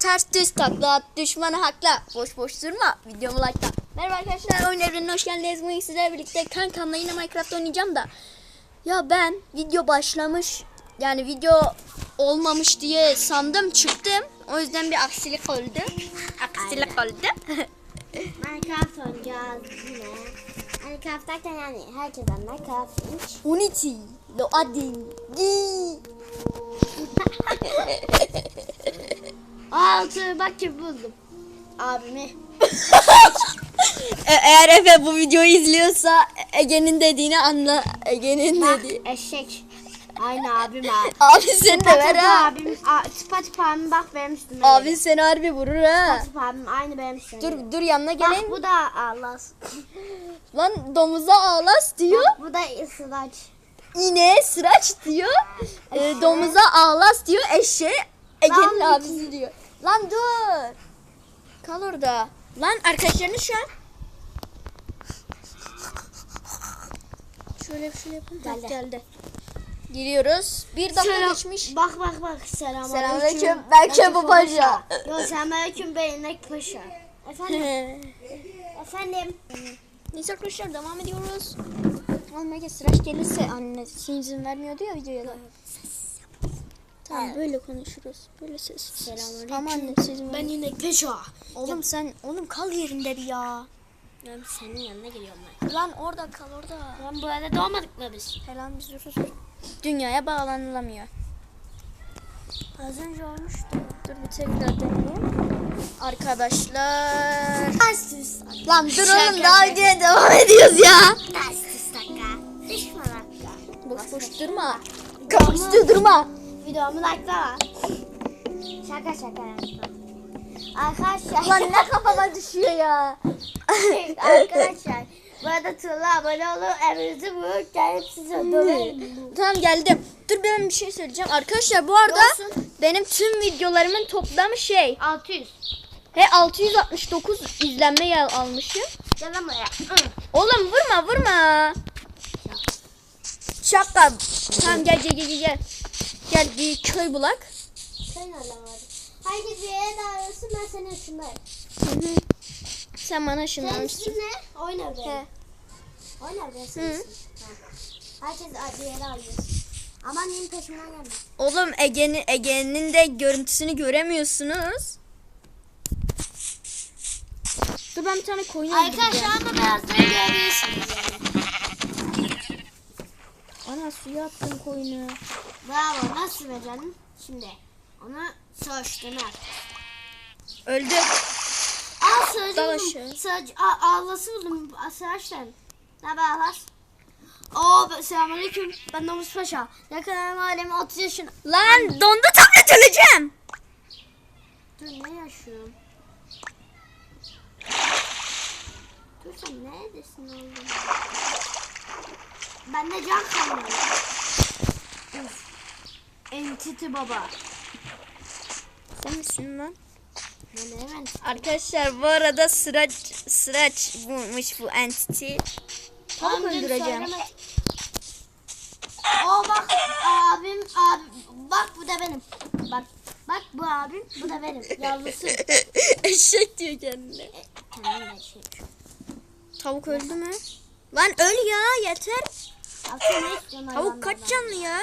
Ters düz takla at düşmanı hakla. Boş boş durma. Videomu like'la. Merhaba arkadaşlar oyun evrenine hoş geldiniz. Bugün sizlerle birlikte kankamla yine Minecraft oynayacağım da. Ya ben video başlamış yani video olmamış diye sandım çıktım. O yüzden bir aksilik oldu. Aksilik oldu. Minecraft oynayacağız yine. Minecraft derken yani herkes anlar Minecraft 3. Unity. Lo adin. Gi. Altı bak kim buldum. Abimi. E- Eğer Efe bu videoyu izliyorsa Ege'nin dediğini anla. Ege'nin dediği. eşek. Aynı abim abi. Abi seni de ver Tıpa ha. abim. a- Tıpa tıpa abim bak benim üstüme. Abi seni harbi vurur ha. Tıpa abim aynı benim üstüme. Dur dur yanına Bak geleyim. bu da Allah. Lan domuza ağlas diyor. Bu da ısıraç. İneğe sıraç diyor. E, domuza ağlas diyor. Eşeğe Ege'nin Lan- abisi diyor. Lan dur. Kal orada. Lan arkadaşlarını şu an. Şöyle şöyle yapalım. Geldi. Geldi. Giriyoruz. Bir dakika Selam- geçmiş. Bak bak bak. Selamünaleyküm. Selamünaleyküm. Berke bu paşa. Yo selamünaleyküm Beynek Paşa. Efendim. Efendim. Neyse arkadaşlar devam ediyoruz. Ege sıraç gelirse anne izin vermiyordu ya videoya da. Tamam Evet. böyle konuşuruz. Böyle ses. Selamünaleyküm. Ama anne sizin Ben yine Paşa. Oğlum sen oğlum kal yerinde bir ya. Ben senin yanına geliyorum ben. Lan orada kal orada. Lan bu arada doğmadık mı biz? Falan biz sus. Dünyaya bağlanılamıyor. Az önce olmuştu. Dur bir tekrar deneyeyim. Arkadaşlar. Lan dur oğlum daha önce devam ediyoruz ya. Nasıl dakika? Düşme dakika. Boş boş durma. Kapısı durma. Videomu like'la. Şaka şaka yaptım. Arkadaşlar. Lan ne kafama düşüyor ya. Arkadaşlar. Bu arada Tuğla abone olun. Evinizi bulup gelip size döverim. Tamam geldim. Dur ben bir şey söyleyeceğim. Arkadaşlar bu arada Olsun. benim tüm videolarımın toplamı şey. 600. He 669 izlenme yer almışım. Gel lan buraya. Oğlum vurma vurma. Şaka. Tamam gel gel gel gel, gel. Bir köy bulak. Sen alamadım. Herkes bir yere davransın ben seni ışınlarım. Hı hı. Sen bana Senin ışınlanmışsın. ismin ne? Oyna be. He. Oyna be Hı. ismin. Ha. Herkes bir yere alıyorsun. Aman benim peşimden gelme. Oğlum Ege'nin Ege'nin de görüntüsünü göremiyorsunuz. Dur ben bir tane koyun öldüreceğim. Arkadaşlar ama birazdan yani. Ana suya attım koyunu. Bravo nasıl becerdin? Şimdi onu soruşturma. Öldü. Buldum. Sığırcı, aa, ağlası buldum. Sığırçtan. Ne haber ağlas? Oo selamünaleyküm. Ben Domuz Paşa. Yakın alemi 30 yaşında. Lan dondu tablet öleceğim. Dur ne yaşıyorum? Dur sen neredesin oğlum? Ben de can kalmadı. Uf. Entity baba. Sen misin lan? Ben hemen. Arkadaşlar bu arada sıraç sıraç bulmuş bu entity. Abim öldüreceğim. Oo bak abim abi bak bu da benim. Bak bak bu abim bu da benim. Yavrusu. Eşek diyor kendine. Kendine de şey. Tavuk öldü mü? Lan öl ya yeter. Tavuk kaç canlı ya?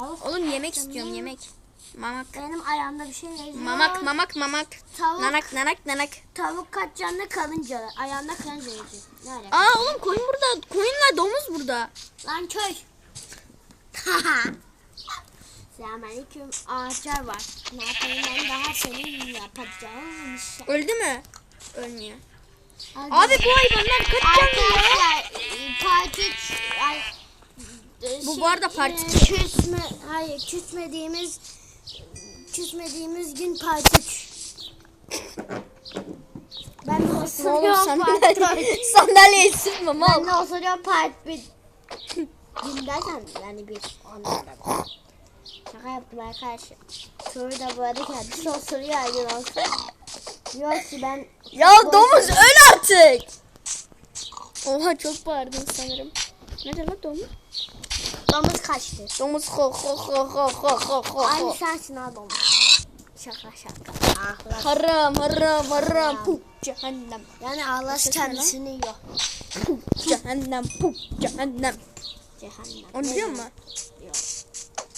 Oğlum yemek istiyorum yemek. Mamak. Benim ayağımda bir şey yazıyor. Mamak mamak mamak. Tavuk. Nanak nanak nanak. Tavuk kaç canlı kalınca. Ayağında kalınca yazıyor. Ne alaka? Aa oğlum koyun burada. Koyunla domuz burada. Lan köy. Selamünaleyküm. Ağaçlar var. Ne yapayım ben daha senin yapacağım. Öldü mü? Ölmüyor. Hadi. Abi bu hayvanlar kaç canlı ya? Arkadaşlar e, part 3 ay, e, Bu bu arada part e, iki. Küsme, hayır küsmediğimiz küsmediğimiz gün part 3. Ben de osuruyorum sandalye, 4. sandalyeyi sırtma mal. Ben de osuruyorum part 1. Gün derken yani bir onlarda. Şaka yaptım arkadaşlar. Tuğrul da bu arada kendisi osuruyor gün olsun. Yok ki ben Ya domuz öl artık. Oha çok bağırdın sanırım. Nerede lan domuz? Domuz kaçtı. Domuz ho ho ho ho ho ho ho. Aynı sensin ha domuz. şaka şaka. Ahlas. Haram haram haram. Puh cehennem. Yani Allah kendisini yiyor. Puh cehennem. Puh cehennem. Cehennem. Onu Ne biliyor musun? Yok.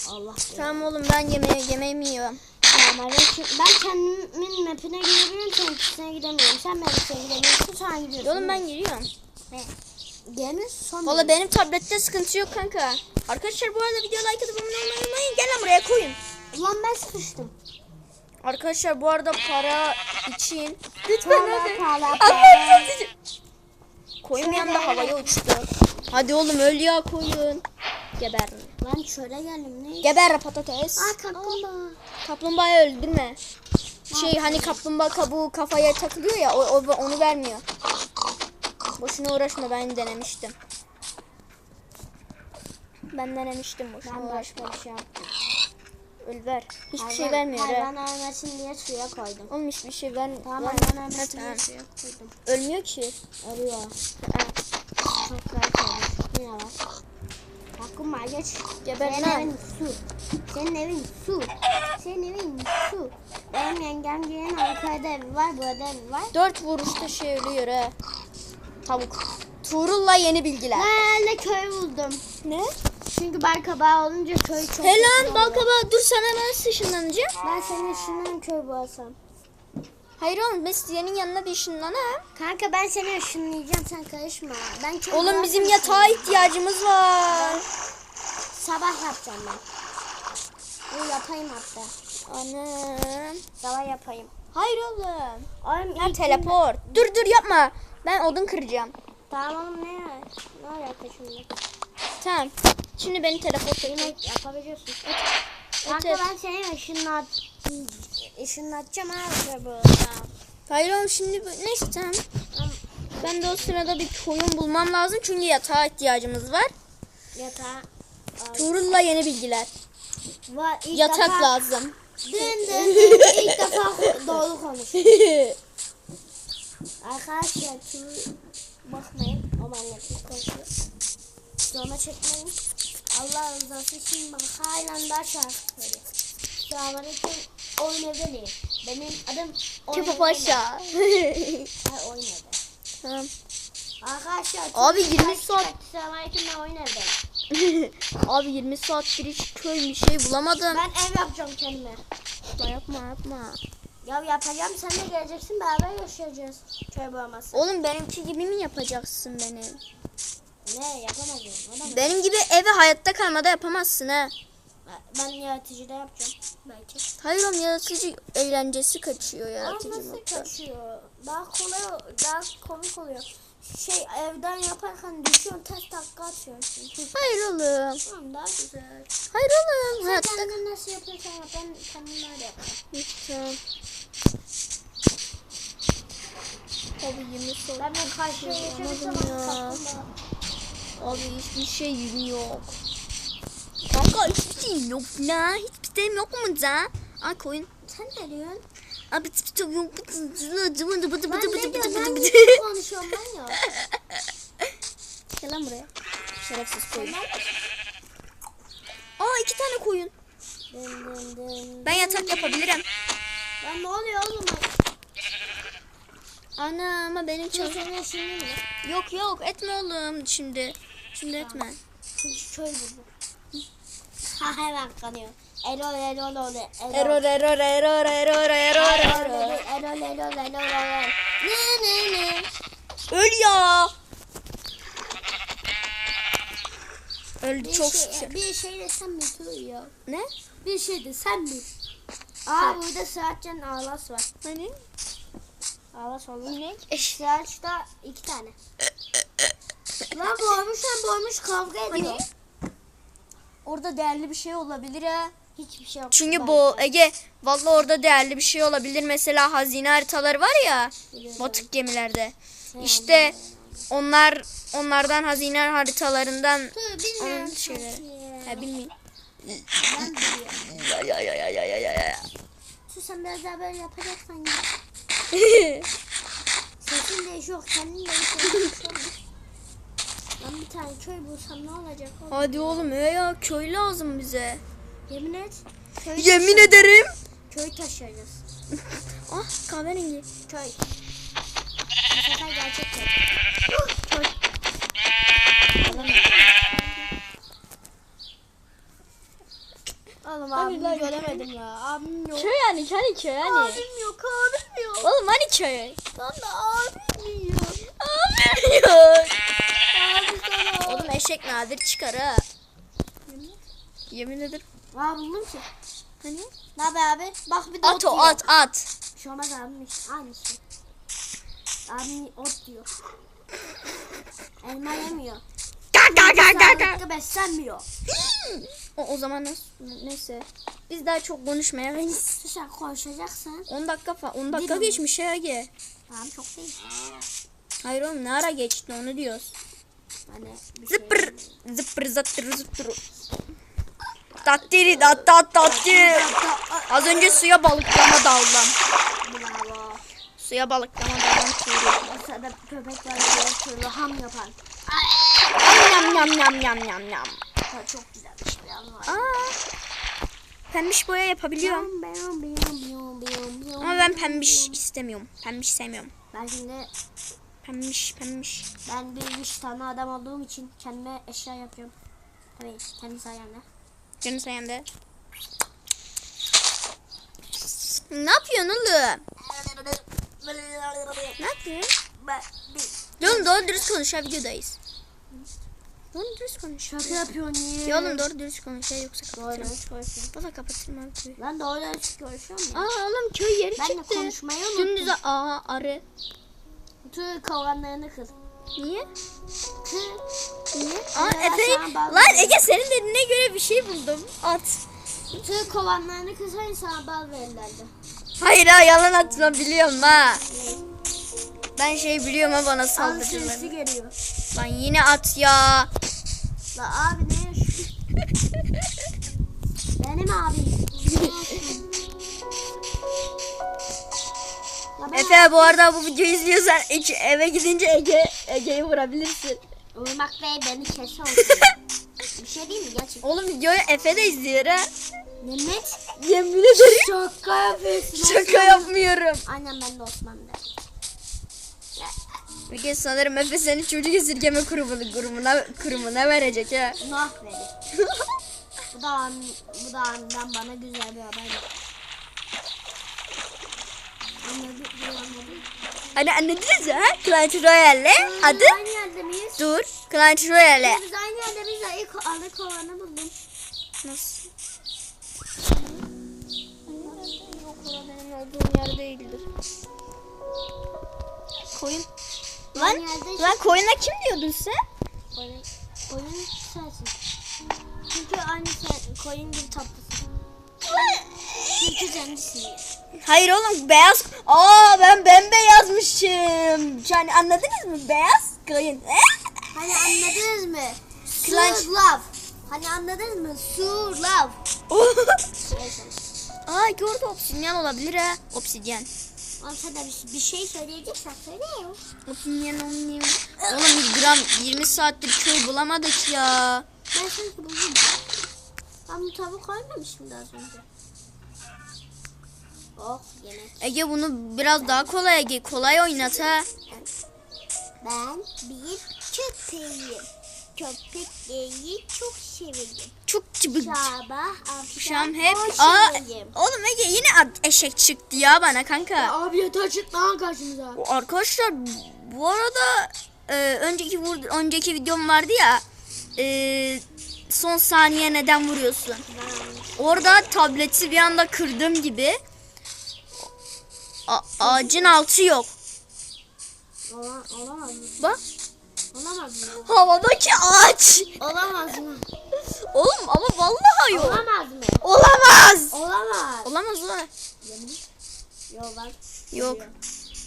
Allah. Tamam oğlum ben yemeği yemeğimi yiyorum. Tamam, ben, kendimin mapine girebilirim, sen ikisine gidemiyorum. Sen mapine gidemiyorsun, sen gidiyorsun. Oğlum ben giriyorum. Giremiyorsun, son Valla benim tablette sıkıntı yok kanka. Arkadaşlar bu arada video like atıp abone olmayı unutmayın. Gel lan buraya koyun. Ulan ben sıkıştım. Arkadaşlar bu arada para için lütfen Para, hadi. para, para. Koyun bir anda havaya uçtu. Hadi oğlum öl ya koyun. Geber. Lan şöyle geldim, ne? Geber patates. Aa kaplumbağa. Kaplumbağayı öldürme. Şey hani kaplumbağa kabuğu kafaya takılıyor ya o, o- onu vermiyor. Boşuna uğraşma ben denemiştim. Ben denemiştim boşuna Ben başka bir şey yaptım. Öl ver. Hiçbir şey Hayvan- vermiyor ha. Hayvan ölmesin diye suya koydum. Oğlum hiçbir şey ver. Tamam hayvan Ha, ölmesin diye suya koydum. Ölmüyor ki. Arıyor. Ha. Çok koydum. Yine var. Kaplumbağa geç. Geber Senin lan. evin su. Senin evin su. Senin evin su. Benim yengem gelin Ankara'da evi var, burada evi var. Dört vuruşta şey ölüyor ha. Tavuk. Tuğrul'la yeni bilgiler. Ben de köy buldum. Ne? Çünkü bal kabağı olunca köy çok He yakın lan bal kabağı dur sana ben ışınlanacağım. Ben senin ışınlan köy bulsam. Hayır oğlum ben senin yanına bir ışınlanayım. Kanka ben seni ışınlayacağım sen karışma. Ben köy Oğlum bizim yatağa ihtiyacımız var. Sabah yapacağım ben. Bu yapayım hatta. Anam. Sabah yapayım. Hayır oğlum. Oğlum Ya teleport. Dur dur yapma. Ben odun kıracağım. Tamam oğlum ne? Ne alaka şimdi? Tamam. Şimdi beni et. Yemek yapabiliyorsun. Kanka evet. ben seni ışınlat ışınlatacağım köy bulsam. Hayır oğlum şimdi neyse tamam. Ben de o sırada bir koyun bulmam lazım çünkü yatağa ihtiyacımız var. Yatağa. Tuğrul'la yeni bilgiler. Var, ilk Yatak defa, lazım. Dın dın dın ilk defa doğru konuş. Arkadaşlar şu bakmayın. O manyetik konuşuyor. Sonra çekmeyin. Allah rızası için bak halen daha şarkı söylüyor. Selamünaleyküm. Oyun evdeyim. Benim adım Kepo Evdeyim. Paşa. Ha, oyun evde. tamam. Arkadaşlar. Abi, çok 20 güzel saat-. Selamünaleyküm evdeyim. Abi 20 saattir hiç köy bir şey bulamadım. Ben ev yapacağım kendime. Yapma yapma yapma. Ya yapacağım sen de geleceksin beraber yaşayacağız. Köy bulamazsın. Oğlum benimki gibi mi yapacaksın benim? Ne yapamazsın. O da mı? Benim gibi eve hayatta kalmada yapamazsın ha. Ben yaratıcıda yapacağım. Belki. Hayır oğlum yaratıcı eğlencesi kaçıyor Ama yaratıcı nasıl kaçıyor? Daha kolay, daha komik oluyor. Şey evden yaparken düşüyorsun ters takla atıyorsun. Hayır oğlum. Tamam daha güzel. Hayır oğlum. Sen Hayatta kendin nasıl yapıyorsan yap. Ben kendim öyle. Lütfen. Abi 20 saat. Ben de karşıya Yapamadım ya. kaplumbağa. Abi hiçbir şey yok. Kanka hiçbir şey yok la. Hiçbir şey yok mu da? Aa koyun. Sen ne diyorsun? Abi hiçbir şey yok. Ben ne diyorum? Ben Gel ne konuşuyorum ben ya? lan buraya. Şerefsiz koyun. Aa iki tane koyun. Dın dın dın. Ben yatak yapabilirim. Ben ne oluyor oğlum? Ana ama benim Şimdi seni şimdi mi? Yok yok etme oğlum şimdi. Şimdi etme. Köy bu. Ha hemen kanıyor. Erol erol erol Error error error error error error. Erol erol erol erol. Ne ne ne? Öl ya. Öldü çok şey, şükür. bir şey desem mi ya? Ne? Bir şey desem mi? Aa burada Sıratcan ağlas var. Hani? Ağlas olur. İnek. Sıratçıda iki tane. Lan boğmuş lan boğmuş kavga ediyor. Hani? Orada değerli bir şey olabilir ha. Hiçbir şey yok. Çünkü bu Ege vallahi orada değerli bir şey olabilir. Mesela hazine haritaları var ya Biliyorum. batık gemilerde. Sen İşte onlar onlardan hazine haritalarından onun şeyleri. Ha bilmiyorum. Ben biliyorum. Ya ya ya ya ya ya ya ya. Sus sen biraz daha böyle yapacaksan ya. Sesin değişiyor. Kendin değişiyor. Ben bir tane köy bulsam ne olacak oğlum? Hadi oğlum ya, ya köy lazım bize. Yemin et. Köy Yemin ederim. köy taşıyacağız. Ah kahverengi. Köy. Bu sefer gerçek köy. köy. Oğlum Hadi abimi lan. göremedim ya. Abim yok. Köy yani hani köy hani. Abim yok, abim yok. Oğlum hani köy? Lan da abim yok. Abi yok. Abi sana. Oğlum eşek nadir çıkar ha. Yemin ederim. Aa buldum ki. Hani? Ne haber abi? Bak bir de At o yiyor. at at. Şey olmaz abim işte. Aynısı. Abim ot diyor. Elma yemiyor. Ga ga ga. Sağlıklı beslenmiyor. O, o zaman nasıl, neyse. Biz daha çok konuşmayamayız. Sen konuşacaksan. 10 dakika falan. 10 dakika Değil mi? geçmiş ya Ege. Tamam çok değil. Hayır oğlum ne ara geçti onu diyoruz. Hani bir şey- Zıpır zıpır zıpır zıpır. Tattiri dat tat tattiri. Az önce suya balıklama daldım. Bravo. Suya balıklama daldım. sırada köpek var böyle türlü ham yapan. Yam yam yam yam yam yam. Ha, çok güzelmiş bir an var. Aa, pembiş boya yapabiliyorum. Ama ben pembiş istemiyorum. Pembiş sevmiyorum. Ben şimdi Pembiş pembiş. ben bir üç tane adam olduğum için kendime eşya yapıyorum. Tabii kendi sayemde. Canı sayende. Ne yapıyorsun oğlum? Ne yapıyorsun? Ya oğlum doğru dürüst konuş videodayız. Doğru dürüst konuş. Şaka yapıyorsun niye? Ya oğlum doğru dürüst konuş ya yoksa Doğru kapatırım. dürüst konuşuyorum. Valla kapatırım abi köyü. Lan doğru dürüst konuşuyorum ya. Aa oğlum köy yeri Ben de çıktı. konuşmayı unuttum. Dümdüz aa arı. Bütün kovanlarını kır. Niye? Niye? Aa Efe lan Ege senin dediğine göre bir şey buldum. At. Bütün kovanlarını kırsaydın sana bal verirlerdi. Hayır ha yalan atma biliyorum ha. Ben şey biliyorum ha bana Al saldırdılar. sesi geliyor. Lan yine at ya. La abi ne? Benim ben Efe bu arada bu videoyu izliyorsan Ege- eve gidince Ege Ege'yi vurabilirsin. Uyumak Bey beni kese olsun. Bir şey değil mi gerçekten? Oğlum videoyu Efe de izliyor ha. Mehmet. Yemin ederim. Şaka yapıyorsun. Şaka yapmıyorum. Aynen ben de Osman'da. Kez sanırım Efe seni çocuk esirgeme kurumuna, kurumuna, kurumuna verecek ha. Nah verir. bu da an, bu da andan bana güzel bir haber. Anladı, bu anladı. Hani anladınız ha? Clash Royale adı. Aynı yerde miyiz? Dur. Clash Royale. Biz aynı yerde de ilk alı kovanı buldum. Nasıl? Yok orada benim olduğum yer değildir. Koyun. Lan, yerde lan koyuna kim diyordun sen? Oyun, oyun sensin. Çünkü aynı sen, koyun gibi tatlısın. Çünkü sensin. Hayır oğlum beyaz. Aa ben bembeyazmışım. Yani anladınız mı? Beyaz koyun. Hani anladınız mı? Kıvanç. Sur love. Hani anladınız mı? Sur love. Neyse. Aa gördü obsidyen olabilir ha. Obsidyen. Sen de bir, bir şey söyleyeceksen söyle ya. Obsidyen oynayayım. Oğlum bir gram 20 saattir köy bulamadık ya. Ben sanki buldum. Ben bu tavuk koymamışım da az önce. Oh yemek. Ege bunu biraz daha kolay Ege. Kolay oynat ha. Ben bir köpeğim. Köpekleri çok severim. Çok çabuk. Sabah Akşam akşam hep. Aa, severim. oğlum Ege yine eşek çıktı ya bana kanka. Abi yeter çık lan karşımıza. Arkadaşlar bu arada e, önceki vur- önceki videom vardı ya. e, son saniye neden vuruyorsun? Orada tableti bir anda kırdığım gibi a- ağacın altı yok. Ola, olamaz mı? Bak Olamaz mı? havadaki ağaç. Olamaz mı? Oğlum ama vallahi yok. Olamaz mı? Olamaz. Olamaz. Olamaz ulan. Yok bak. Yok.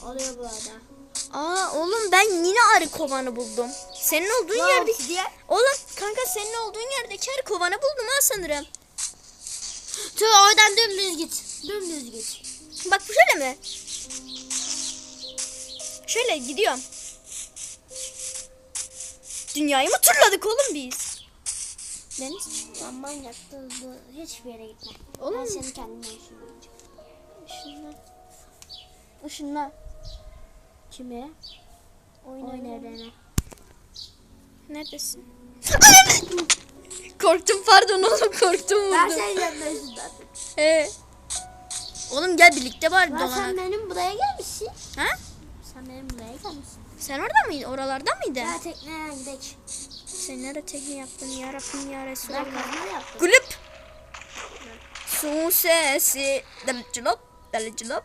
Oluyor. Bu arada. Aa oğlum ben yine arı kovanı buldum. Senin olduğun yerde. Oğlum kanka senin olduğun yerdeki arı kovanı buldum ha sanırım. Tüh oradan dümdüz git. Dümdüz git. Bak bu şöyle mi? Şöyle gidiyorum. Dünyayı mı turladık oğlum biz? Deniz. Lan manyak hızlı hiçbir yere gitme. Oğlum. Ben seni kendime düşünüyorum. Işınla. Işınla. Kime? Oyun evrene. Neredesin? korktum pardon oğlum korktum Ben vurdum. senin yanındayım zaten. Ee. Oğlum gel birlikte bari Ben sen benim buraya gelmişsin. Ha? Sen benim buraya gelmişsin. Sen orada mıydın? Oralarda mıydın? Ya tekneye gidelim. Sen nerede tekne yaptın ya Rabbim ya Ben Resulallah. Kulüp. Su sesi. Dalıcılop. Dalıcılop.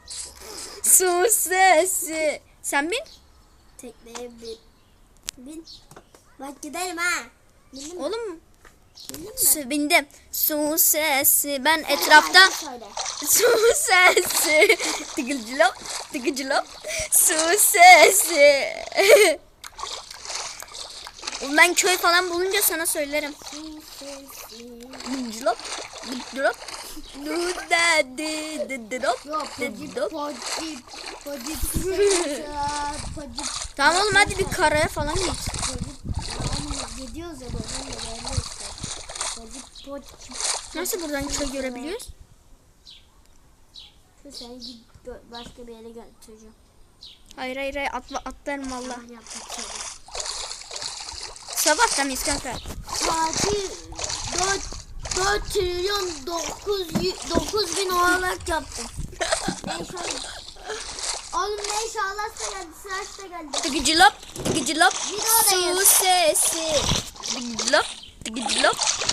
Su sesi. Sen bin. Tekneye bin. Bin. Bak gidelim ha. Bindin mi? Oğlum? Su bindim. Su sesi. Ben etrafta su sesi. Tıgılcılop. Tıgılcılop. Su sesi. Ben köy falan bulunca sana söylerim. Su sesi. Dıgılcılop. Dıgılcılop. Du da di di di dop. Yok di pocip dop. pocip pocip pocip pocip Tamam oğlum hadi bir karaya falan git. Gidiyoruz ya böyle böyle işte. Pocip pocip. Nasıl buradan köy görebiliyoruz? Şu seni git gö- başka bir yere götüreceğim. Hayır hayır hayır atla, atlarım valla. Sabah da mıyız kanka? Saati 4 4 trilyon 9 9 bin olarak yaptım. Neyse oğlum. Neyse Allah da geldi sıraç da geldi. Bir oradayız. su sesi. Tıgıcılop, tıgıcılop,